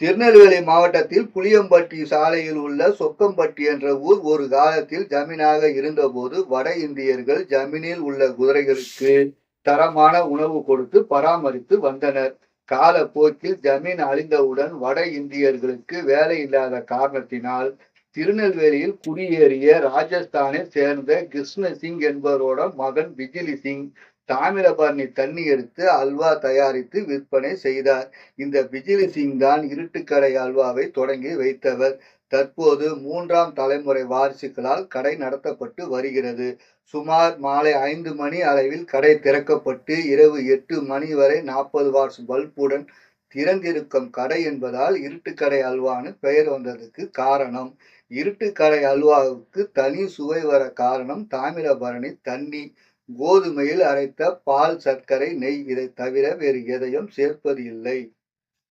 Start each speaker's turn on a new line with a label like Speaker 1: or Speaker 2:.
Speaker 1: திருநெல்வேலி மாவட்டத்தில் புளியம்பட்டி சாலையில் உள்ள சொக்கம்பட்டி என்ற ஊர் ஒரு காலத்தில் ஜமீனாக இருந்தபோது வட இந்தியர்கள் ஜமீனில் உள்ள குதிரைகளுக்கு தரமான உணவு கொடுத்து பராமரித்து வந்தனர். காலப்போக்கில் ஜமீன் அழிந்தவுடன் வட இந்தியர்களுக்கு வேலை இல்லாத காரணத்தினால் திருநெல்வேலியில் குடியேறிய ராஜஸ்தானை சேர்ந்த கிருஷ்ண சிங் என்பவரோட மகன் விஜிலி சிங் தாமிரபரணி தண்ணி எடுத்து அல்வா தயாரித்து விற்பனை செய்தார். இந்த பிஜிலி சிங் தான் இருட்டுக்கடை அல்வாவை தொடங்கி வைத்தவர். தற்போது மூன்றாம் தலைமுறை வாரிசுகளால் கடை நடத்தப்பட்டு வருகிறது. சுமார் மாலை ஐந்து மணி அளவில் கடை திறக்கப்பட்டு இரவு எட்டு மணி வரை நாற்பது வாட்ஸ் பல்புடன் திறந்திருக்கும் கடை என்பதால் இருட்டுக்கடை அல்வான்னு பெயர் வந்ததுக்கு காரணம். இருட்டுக்கடை அல்வாவுக்கு தனி சுவை வர காரணம் தாமிரபரணி தண்ணி. கோதுமையில் அரைத்த பால் சர்க்கரை நெய் இதை தவிர வேறு எதையும் சேர்ப்பது இல்லை.